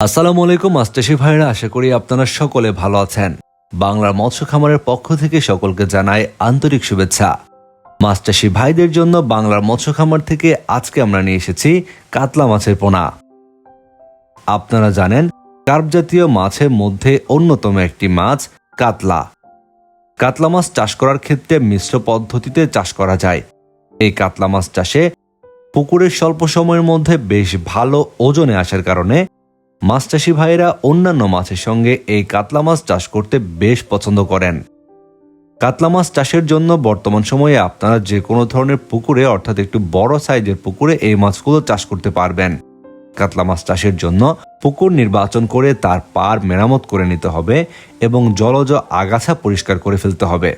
আসসালামু আলাইকুম মাস্টারশি ভাইরা আশা করি আপনারা সকলে ভালো আছেন। বাংলার মৎস্য খামারের পক্ষ থেকে সকলকে জানাই আন্তরিক শুভেচ্ছা। মাস্টারশি ভাইদের জন্য বাংলার মৎস্য খামার থেকে আজকে আমরা নিয়ে এসেছি কাতলা মাছের পোনা। আপনারা জানেন, কার্প জাতীয় মাছের মধ্যে অন্যতম একটি মাছ কাতলা। কাতলা মাছ চাষ করার ক্ষেত্রে মিশ্র পদ্ধতিতে চাষ করা যায়। এই কাতলা মাছ চাষে পুকুরের স্বল্প সময়ের মধ্যে বেশ ভালো ওজনে আসার কারণে মাছ চাষি ভাইয়েরা অন্যান্য মাছের সঙ্গে এই কাতলা মাছ চাষ করতে বেশ পছন্দ করেন। কাতলা মাছ চাষের জন্য বর্তমান সময়ে আপনারা যে কোনো ধরনের পুকুরে, অর্থাৎ একটু বড় সাইজের পুকুরে এই মাছগুলো চাষ করতে পারবেন। কাতলা মাছ চাষের জন্য পুকুর নির্বাচন করে তার পার মেরামত করে নিতে হবে এবং জলজ আগাছা পরিষ্কার করে ফেলতে হবে।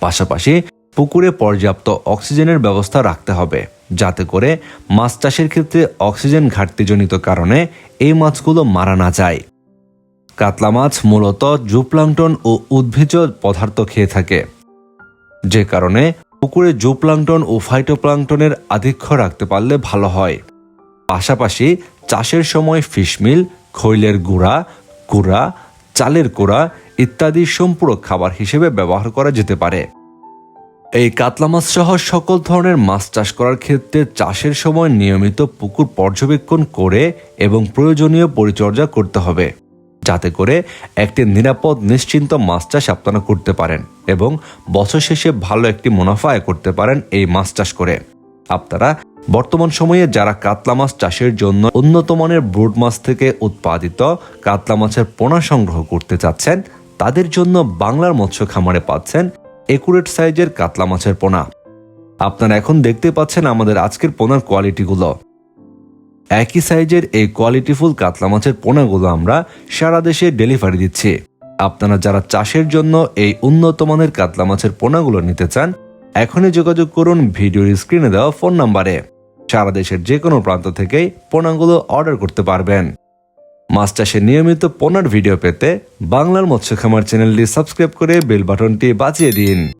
পাশাপাশি পুকুরে পর্যাপ্ত অক্সিজেনের ব্যবস্থা রাখতে হবে। যাতে করে মাছ চাষের ক্ষেত্রে অক্সিজেন ঘাটতিজনিত কারণে এই মাছগুলো মারা না যায়। কাতলা মাছ মূলত জুপ্লাংটন ও উদ্ভিজ পদার্থ খেয়ে থাকে। যে কারণে পুকুরে জুপ্লাংটন ও ফাইটোপ্লাংটনের আধিক্য রাখতে পারলে ভালো হয়। পাশাপাশি চাষের সময় ফিশমিল খৈলের গুঁড়া, কুড়া, চালের কুড়া ইত্যাদি সম্পূরক খাবার হিসেবে ব্যবহার করা যেতে পারে। এই কাতলা মাছ সহ সকল ধরনের মাছ চাষ করার ক্ষেত্রে চাষের সময় নিয়মিত পুকুর পর্যবেক্ষণ করে এবং প্রয়োজনীয় পরিচর্যা করতে হবে, যাতে করে একটি নিরাপদ, নিশ্চিন্ত মাছ চাষ আপনারা করতে পারেন এবং বছর শেষে ভালো একটি মুনাফা আয় করতে পারেন এই মাছ চাষ করে। আপনারা বর্তমান সময়ে যারা কাতলা মাছ চাষের জন্য উন্নত মানের ব্রুড মাছ থেকে উৎপাদিত কাতলা মাছের পোনা সংগ্রহ করতে চাচ্ছেন, তাদের জন্য বাংলার মৎস্য খামারে পাচ্ছেন একুরেট সাইজের কাতলা মাছের পোনা। আপনারা এখন দেখতে পাচ্ছেন আমাদের আজকের পোনার কোয়ালিটিগুলো। একই সাইজের এই কোয়ালিটিফুল কাতলা মাছের পোনাগুলো আমরা সারা দেশে ডেলিভারি দিচ্ছি। আপনারা যারা চাষের জন্য এই উন্নত মানের কাতলা মাছের পোনাগুলো নিতে চান, এখনই যোগাযোগ করুন ভিডিওর স্ক্রিনে দেওয়া ফোন নাম্বারে। সারা দেশের যে কোনো প্রান্ত থেকেই পোনাগুলো অর্ডার করতে পারবেন। মাছ চাষের নিয়মিত পনেরো ভিডিও পেতে বাংলার মৎস্য খামার চ্যানেলটি সাবস্ক্রাইব করে বেল বাটনটি বাজিয়ে দিন।